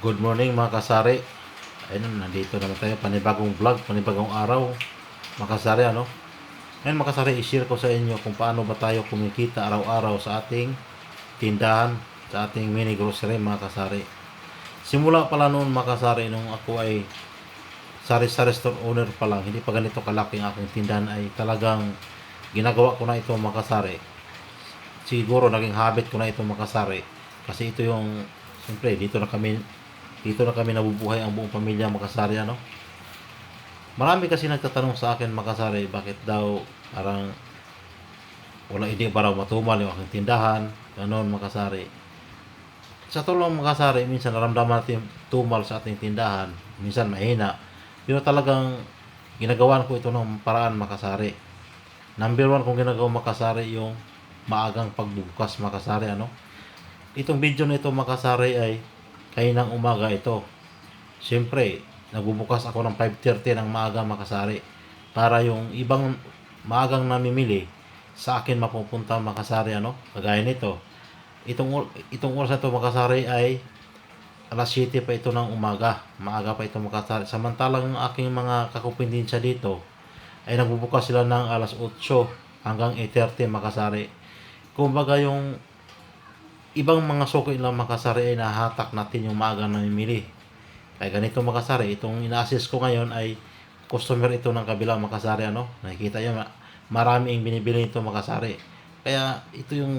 Good morning mga kasari. Ayun, nandito naman tayo. Panibagong vlog, panibagong araw. Mga kasari, ano? Ngayon mga kasari, i-share ko sa inyo kung paano ba tayo kumikita araw-araw sa ating tindahan, sa ating mini grocery mga kasari. Simula pala noon mga kasari, nung ako ay sari-sari store owner pa lang, hindi pa ganito kalaki ang aking tindahan ay talagang ginagawa ko na ito mga kasari. Siguro naging habit ko na ito mga kasari. Kasi ito yung, siyempre, dito na kami dito na kami nabubuhay ang buong pamilya Makasari ano. Marami kasi nagtatanong sa akin Makasari bakit daw parang wala hindi pa raw matumal yung aking tindahan, ganon Makasari. Sa tulong Makasari, minsan naramdaman natin tumal sa ating tindahan, minsan mahina. Pero talagang ginagawan ko ito ng paraan Makasari. Number one kung ginagawa Makasari yung maagang pagbukas Makasari ano. Itong video na ito Makasari ay kaninang umaga ito. Siyempre, nagbubukas ako ng 5.30 ng maaga makasari para yung ibang maagang namimili sa akin mapupunta makasari ano, kagaya nito. Itong, itong oras na ito makasari ay alas 7 pa ito ng umaga. Maaga pa ito makasari. Samantalang ang aking mga kakupindinsya dito ay nagbubukas sila ng alas 8 hanggang 8.30 makasari. Kumbaga yung ibang mga suki lang makasari ay nahatak natin yung maaga namimili. Kaya ganito makasari, itong ina-assist ko ngayon ay customer ito ng kabilang makasari ano. Nakikita niyo ma- marami ang binibili nito makasari. Kaya ito yung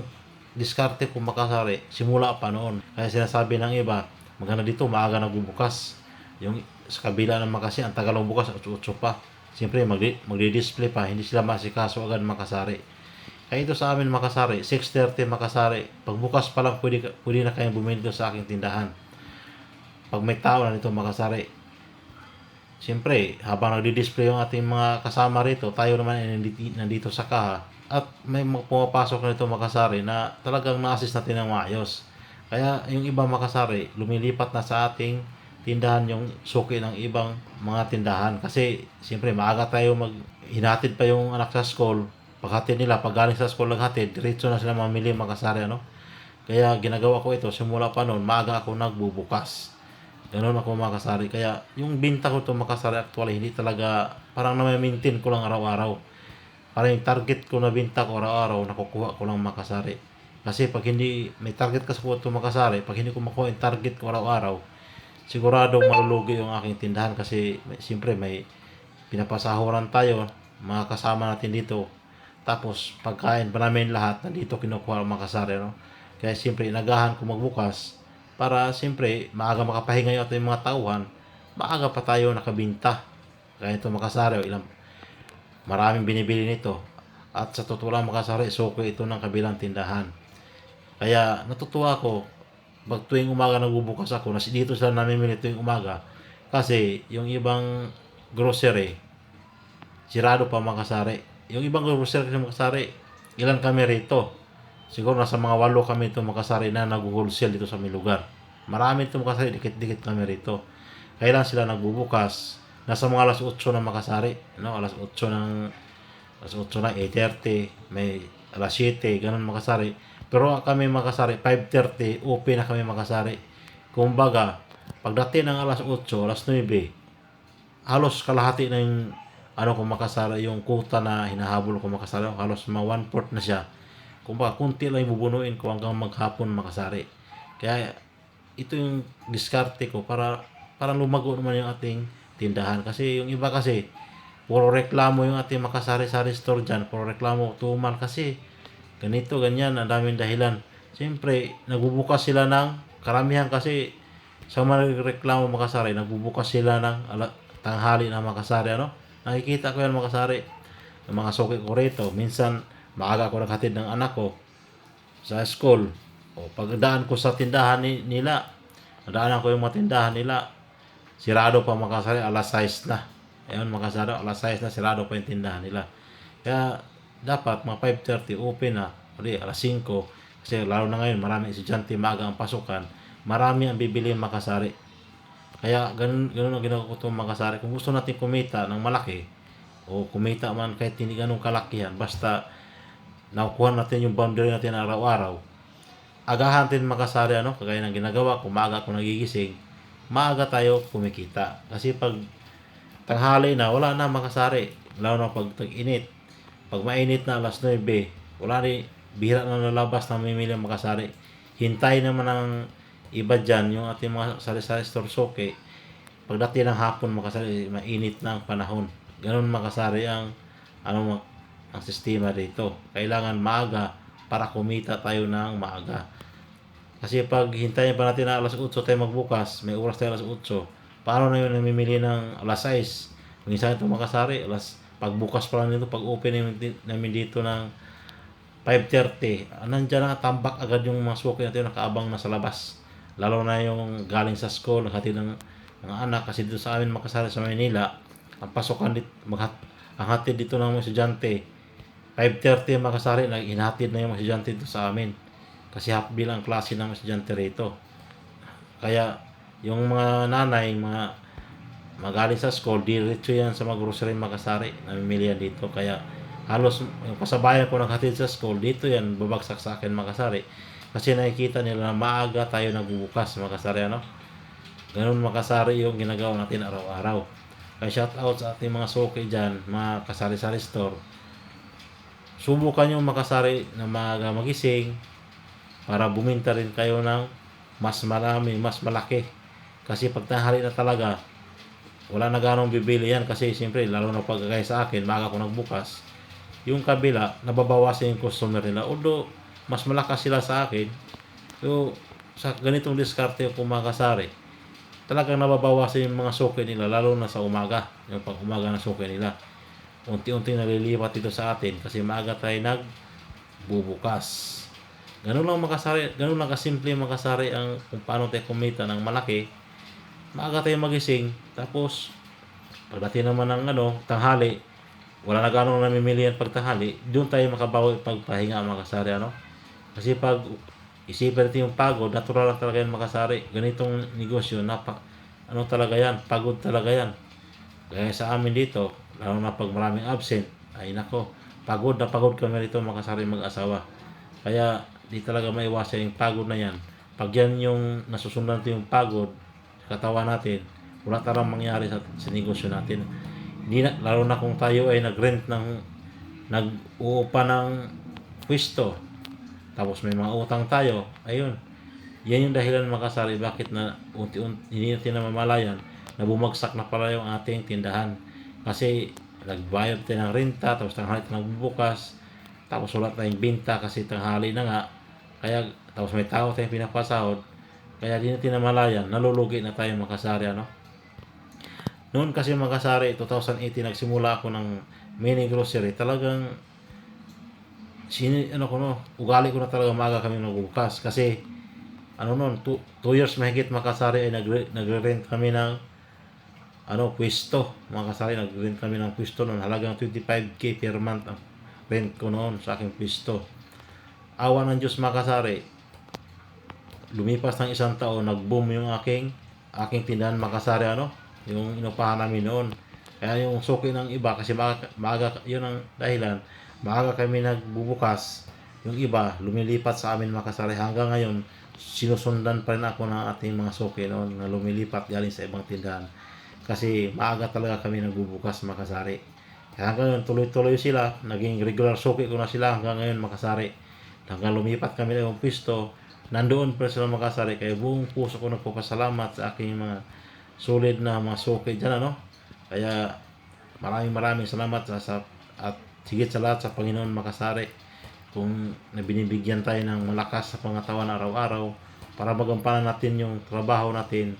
diskarte ko makasari simula pa noon. Kaya sinasabi ng iba, maganda dito maaga nagbubukas. Yung sa kabila ng makasi, ang tagal bukas, 8 pa. Siyempre, magdi- magdi-display pa, hindi sila masikaso agad makasari. Kaya ito sa amin Makasari, 6.30 Makasari. Pagbukas pa lang pwede, pwede na kayong bumili doon sa aking tindahan. Pag may tao na nito Makasari. Siyempre, habang nagdi-display yung ating mga kasama rito, tayo naman ay nandito, sa kaha. At may pumapasok na nito Makasari na talagang na-assist natin ng maayos. Kaya yung ibang Makasari, lumilipat na sa ating tindahan yung suki ng ibang mga tindahan. Kasi, siyempre, maaga tayo mag... Hinatid pa yung anak sa school, paghatid nila, pag galing sa school naghatid, diretso na sila mamili makasari, ano? Kaya ginagawa ko ito, simula pa noon, maaga ako nagbubukas. Ganun ako makasari. Kaya yung binta ko ito makasari actually, hindi talaga, parang na-maintain ko lang araw-araw. Parang yung target ko na binta ko araw-araw, nakukuha ko lang makasari. Kasi pag hindi, may target kasi ko ito makasari, pag hindi ko makuha yung target ko araw-araw, sigurado malulugi yung aking tindahan kasi siyempre may pinapasahuran tayo, mga kasama natin dito, tapos, pagkain pa namin lahat, nandito kinukuha ang makasari, no? Kaya siyempre, inagahan ko magbukas para siyempre, maaga makapahinga yung ating mga tauhan, maaga pa tayo nakabinta. Kaya ito makasari, o ilang, maraming binibili nito. At sa totoo lang makasari, suki ito ng kabilang tindahan. Kaya natutuwa ako, pag tuwing umaga nagbubukas ako, nas dito sila namimili tuwing umaga. Kasi yung ibang grocery, sirado pa makasari. Yung ibang grocery kasi makasari, ilan kami rito. Siguro nasa mga walo kami ito makasari na nag-wholesale dito sa aming lugar. Marami ito makasari, dikit-dikit kami rito. Kailan sila nagbubukas? Nasa mga alas 8 na makasari. No? Alas 8 ng alas 8 na 8.30, may alas 7, ganun makasari. Pero kami makasari, 5.30, open na kami makasari. Kumbaga, pagdating ng alas 8, alas 9, halos kalahati na yung ano kung makasara yung kuta na hinahabol ko makasara halos mga one fourth na siya. Kung baka kunti lang yung bubunuin ko hanggang maghapon makasari. Kaya ito yung diskarte ko para para lumago naman yung ating tindahan. Kasi yung iba kasi puro reklamo yung ating makasari-sari store dyan. Puro reklamo tuman kasi. Ganito ganyan ang daming dahilan. Siyempre nagbubukas sila ng karamihan kasi sa mga reklamo makasari nagbubukas sila ng ala, tanghali na makasari ano nakikita ko yan makasari ng mga suki ko rito. Minsan maaga ako naghatid ng anak ko sa school. O pagdaan ko sa tindahan ni, nila nadaanan ko yung mga tindahan nila. Sirado pa makasari alas 6 na. Ayun makasari alas 6 na sirado pa yung tindahan nila. Kaya dapat mga 5.30 open na. Uli, alas 5 kasi lalo na ngayon marami estudyante maaga ang pasukan. Marami ang bibili makasari kaya ganun, ganun ang ginagawa ko itong makasari. Kung gusto natin kumita ng malaki, o kumita man kahit hindi ganun kalakihan, basta nakukuha natin yung boundary natin araw-araw, agahan natin makasari, ano, kagaya ng ginagawa maaga ako nagigising, maaga tayo kumikita. Kasi pag tanghali na, wala na makasari. Lalo na pag tag-init. Pag mainit na alas 9, wala ni bihira na lalabas na mamimili ang makasari. Hintay naman ng iba dyan, yung ating mga sari-sari store soke. Pagdating ng hapon makasari, mainit na ang panahon. Ganun makasari ang ano ang sistema dito. Kailangan maaga para kumita tayo ng maaga. Kasi pag hintayin pa natin na alas 8 tayo magbukas, may oras tayo alas 8, paano na yun namimili ng alas 6? Minsan ito makasari, alas pagbukas pa lang nito, pag open namin, di- namin dito ng 5.30, nandyan na tambak agad yung mga suki natin nakaabang na sa labas. Lalo na yung galing sa school, naghatid ng mga anak, kasi dito sa amin makasari sa Manila, ang pasokan dito, maghat, ang hatid dito ng mga estudyante, 5.30 ang makasari, nag- hinatid na yung mga estudyante dito sa amin. Kasi half bill ang klase ng estudyante rito. Kaya, yung mga nanay, mga magaling sa school, diretso yan sa mga grocery makasari. Namimili yan dito. Kaya, halos yung kasabayan ko naghatid sa school, dito yan, babagsak sa akin makasari. Kasi nakikita nila na maaga tayo nagbubukas makasari, ano? Ganun makasari yung ginagawa natin araw-araw. Kaya shout out sa ating mga suki dyan, mga kasari-sari store. Subukan yung makasari na maaga magising para buminta rin kayo ng mas marami, mas malaki. Kasi pag tanghali na talaga, wala na ganong bibili yan kasi siyempre lalo na pag sa akin, maaga ko nagbukas, yung kabila, nababawasan yung customer nila. Although, mas malakas sila sa akin, so, sa ganitong diskarte kung makasari, talagang nababawasan yung mga suki nila, lalo na sa umaga, yung pag umaga na suki nila. Unti-unti nalilipat dito sa atin kasi maaga tayo nagbubukas. Ganun lang makasari, ganun lang kasimple makasari ang kung paano tayo kumita ng malaki. Maaga tayo magising, tapos pagdating naman ng ano, tanghali, wala na ganong namimili yan pag tanghali, doon tayo makabawi pagpahinga makasari ano. Kasi pag isipin natin yung pagod, natural lang talaga yan makasari. Ganitong negosyo, napak, ano talaga yan, pagod talaga yan. Gaya sa amin dito, lalo na pag maraming absent, ay nako, pagod na pagod kami rito makasari mag-asawa. Kaya di talaga maiwasan yung pagod na yan. Pag yan yung nasusundan natin yung pagod sa katawan natin, wala tarang mangyari sa, sa negosyo natin. Hindi na, lalo na kung tayo ay nag-rent ng nag-uupa ng pwesto, tapos may mga utang tayo, ayun. Yan yung dahilan makasari bakit na unti-unti hindi natin namamalayan na bumagsak na pala yung ating tindahan. Kasi nagbayad tayo ng renta, tapos tanghali tayo nagbubukas, tapos wala tayong binta kasi tanghali na nga. Kaya, tapos may tao tayong pinapasahod. Kaya di natin namalayan, nalulugi na tayo makasari, ano? Noon kasi makasari, 2018, nagsimula ako ng mini grocery. Talagang, sini, ano ko no, ugali ko na talaga maga kami nagbubukas. Kasi, ano noon, 2 years mahigit makasari ay nagre, nagre-rent kami ng ano, pwesto. Makasari, nag-rent kami ng pwesto noon. Halagang 25k per month ang rent ko noon sa aking pwesto. Awa ng Diyos makasari, lumipas ng isang taon, nag-boom yung aking aking tindahan makasari ano, yung inupahan namin noon. Kaya yung suki ng iba, kasi maaga, maaga yun ang dahilan, maaga kami nagbubukas, yung iba lumilipat sa amin makasari. Hanggang ngayon, sinusundan pa rin ako ng ating mga suki noon na lumilipat galing sa ibang tindahan. Kasi maaga talaga kami nagbubukas makasari. Kaya hanggang ngayon, tuloy-tuloy sila. Naging regular suki ko na sila hanggang ngayon makasari. Hanggang lumipat kami ng ibang pwesto, nandoon pa sila makasari. Kaya buong puso ko nagpapasalamat sa aking mga solid na mga suki dyan, ano? Kaya maraming maraming salamat sa, sa at higit sa lahat sa Panginoon makasari kung nabinibigyan tayo ng malakas sa pangatawan araw-araw para magampanan natin yung trabaho natin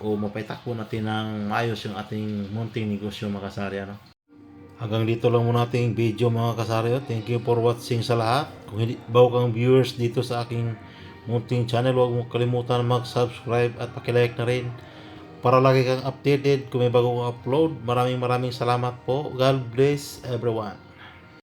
o mapaitakbo natin ng maayos yung ating munting negosyo makasari ano. Hanggang dito lang muna ating video mga kasari. Thank you for watching sa lahat. Kung hindi bago kang viewers dito sa aking munting channel, huwag mo kalimutan mag-subscribe at pakilike na rin para lagi kang updated kung may bagong upload. Maraming maraming salamat po. God bless everyone.